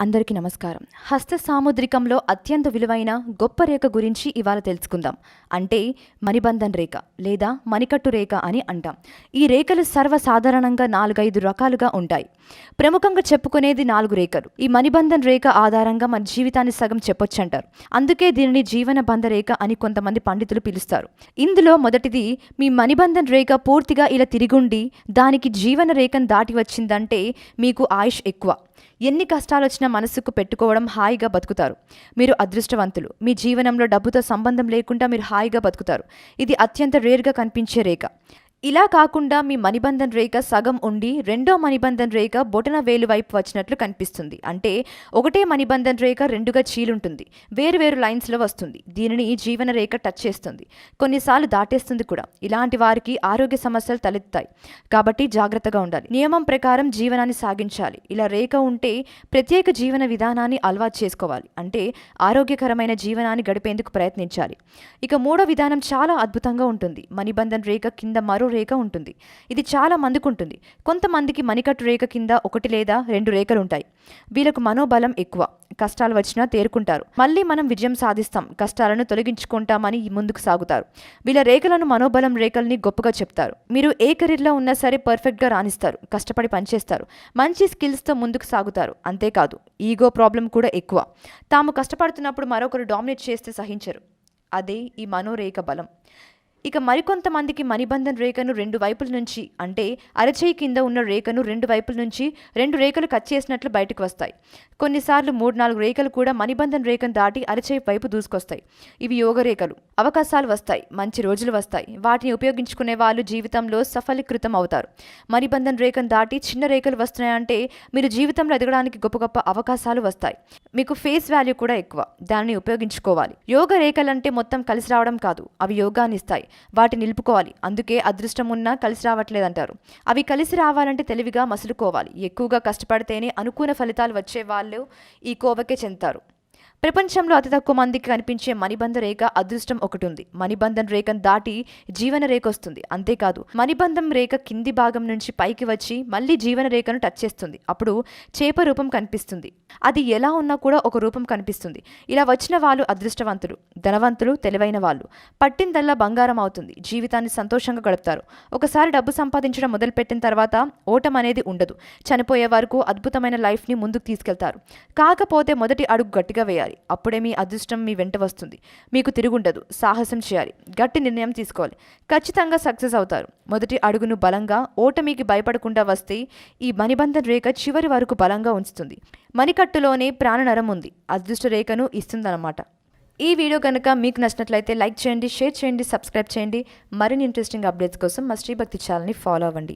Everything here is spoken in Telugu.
అందరికీ నమస్కారం. హస్త సాముద్రికంలో అత్యంత విలువైన గొప్ప రేఖ గురించి ఇవాళ తెలుసుకుందాం. అంటే మణిబంధన్ రేఖ లేదా మణికట్టు రేఖ అని అంటాం. ఈ రేఖలు సర్వసాధారణంగా నాలుగైదు రకాలుగా ఉంటాయి. ప్రముఖంగా చెప్పుకునేది నాలుగు రేఖలు. ఈ మణిబంధన్ రేఖ ఆధారంగా మన జీవితాన్ని సగం చెప్పొచ్చు అంటారు అందుకే దీనిని జీవన బంధ రేఖ అని కొంతమంది పండితులు పిలుస్తారు. ఇందులో మొదటిది మీ మణిబంధన్ రేఖ పూర్తిగా ఇలా తిరిగుండి దానికి జీవన రేఖను దాటి వచ్చిందంటే మీకు ఆయుష్ ఎక్కువ. ఎన్ని కష్టాలు వచ్చినా మనసుకు పెట్టుకోవడం హాయిగా బతుకుతారు. మీరు అదృష్టవంతులు. మీ జీవనంలో డబ్బుతో సంబంధం లేకుండా మీరు హాయిగా బతుకుతారు. ఇది అత్యంత రేర్గా కనిపించే రేఖ. ఇలా కాకుండా మీ మణిబంధన్ రేఖ సగం ఉండి రెండో మణిబంధన్ రేఖ బొటన వేలు వైపు వచ్చినట్లు కనిపిస్తుంది. అంటే ఒకటే మణిబంధన్ రేఖ రెండుగా చీలుంటుంది. వేరు వేరు లైన్స్లో వస్తుంది. దీనిని జీవన రేఖ టచ్ చేస్తుంది. కొన్నిసార్లు దాటేస్తుంది కూడా. ఇలాంటి వారికి ఆరోగ్య సమస్యలు తలెత్తాయి కాబట్టి జాగ్రత్తగా ఉండాలి. నియమం ప్రకారం జీవనాన్ని సాగించాలి. ఇలా రేఖ ఉంటే ప్రత్యేక జీవన విధానాన్ని అలవాటు చేసుకోవాలి. అంటే ఆరోగ్యకరమైన జీవనాన్ని గడిపేందుకు ప్రయత్నించాలి. ఇక మూడో విధానం చాలా అద్భుతంగా ఉంటుంది. మణిబంధన్ రేఖ కింద మరో రేఖ ఉంటుంది. ఇది చాలా మందికి ఉంటుంది కొంతమందికి మణికట్టు రేఖ కింద ఒకటి లేదా రెండు రేఖలు ఉంటాయి వీళ్ళకు మనోబలం ఎక్కువ. కష్టాలు వచ్చినా తేరుకుంటారు. మళ్ళీ మనం విజయం సాధిస్తాం. కష్టాలను తొలగించుకుంటామని ముందుకు సాగుతారు. వీళ్ళ రేఖలను మనోబలం రేఖల్ని గొప్పగా చెప్తారు. మీరు ఏ కెరీర్లో ఉన్నా సరే పర్ఫెక్ట్గా రాణిస్తారు. కష్టపడి పనిచేస్తారు. మంచి స్కిల్స్తో ముందుకు సాగుతారు. అంతేకాదు ఈగో ప్రాబ్లం కూడా ఎక్కువ. తాము కష్టపడుతున్నప్పుడు మరొకరు డామినేట్ చేస్తే సహించరు. అదే ఈ మనోరేఖ బలం. ఇక మరికొంతమందికి మణిబంధన్ రేఖను రెండు వైపుల నుంచి అంటే అరచేయి కింద ఉన్న రేఖను రెండు వైపుల నుంచి రెండు రేఖలు కట్ చేసినట్లు బయటకు వస్తాయి. కొన్నిసార్లు మూడు నాలుగు రేఖలు కూడా మణిబంధన్ రేఖను దాటి అరచేయి వైపు దూసుకొస్తాయి. ఇవి యోగ రేఖలు. అవకాశాలు వస్తాయి మంచి రోజులు వస్తాయి. వాటిని ఉపయోగించుకునే వాళ్ళు జీవితంలో సఫలీకృతం అవుతారు. మణిబంధన్ రేఖను దాటి చిన్న రేఖలు వస్తున్నాయంటే మీరు జీవితంలో ఎదగడానికి గొప్ప గొప్ప అవకాశాలు వస్తాయి. మీకు ఫేస్ వాల్యూ కూడా ఎక్కువ. దానిని ఉపయోగించుకోవాలి. యోగ రేఖలంటే మొత్తం కలిసి రావడం కాదు. అవి యోగాన్ని ఇస్తాయి. వాటిని నిలుపుకోవాలి. అందుకే అదృష్టం ఉన్నా కలిసి రావట్లేదంటారు. అవి కలిసి రావాలంటే తెలివిగా మసులుకోవాలి. ఎక్కువగా కష్టపడితేనే అనుకూల ఫలితాలు వచ్చే వాళ్ళు ఈ కోవకే చెందుతారు. ప్రపంచంలో అతి తక్కువ మందికి కనిపించే మణిబంధ రేఖ అదృష్టం ఒకటి ఉంది మణిబంధన్ రేఖను దాటి జీవన రేఖ వస్తుంది. అంతేకాదు మణిబంధం రేఖ కింది భాగం నుంచి పైకి వచ్చి మళ్ళీ జీవన రేఖను టచ్ చేస్తుంది. అప్పుడు చేప రూపం కనిపిస్తుంది. అది ఎలా ఉన్నా కూడా ఒక రూపం కనిపిస్తుంది. ఇలా వచ్చిన వాళ్ళు అదృష్టవంతులు ధనవంతులు తెలివైన వాళ్ళు. పట్టిందల్లా బంగారం అవుతుంది. జీవితాన్ని సంతోషంగా గడుపుతారు. ఒకసారి డబ్బు సంపాదించడం మొదలుపెట్టిన తర్వాత ఓటం అనేది ఉండదు. చనిపోయే వరకు అద్భుతమైన లైఫ్ని ముందుకు తీసుకెళ్తారు. కాకపోతే మొదటి అడుగు గట్టిగా వేయాలి. అప్పుడే మీ అదృష్టం మీ వెంట వస్తుంది. మీకు తిరుగుండదు. సాహసం చేయాలి. గట్టి నిర్ణయం తీసుకోవాలి. ఖచ్చితంగా సక్సెస్ అవుతారు. మొదటి అడుగును బలంగా ఓటమికి భయపడకుండా వస్తే ఈ మణిబంధన్ రేఖ చివరి వరకు బలంగా ఉంచుతుంది. మణికట్టులోనే ప్రాణనరం ఉంది. అదృష్ట రేఖను ఇస్తుందన్నమాట. ఈ వీడియో కనుక మీకు నచ్చినట్లయితే లైక్ చేయండి షేర్ చేయండి సబ్స్క్రైబ్ చేయండి. మరిన్ని ఇంట్రెస్టింగ్ అప్డేట్స్ కోసం మా శ్రీభక్తి ఛానల్ని ఫాలో అవ్వండి.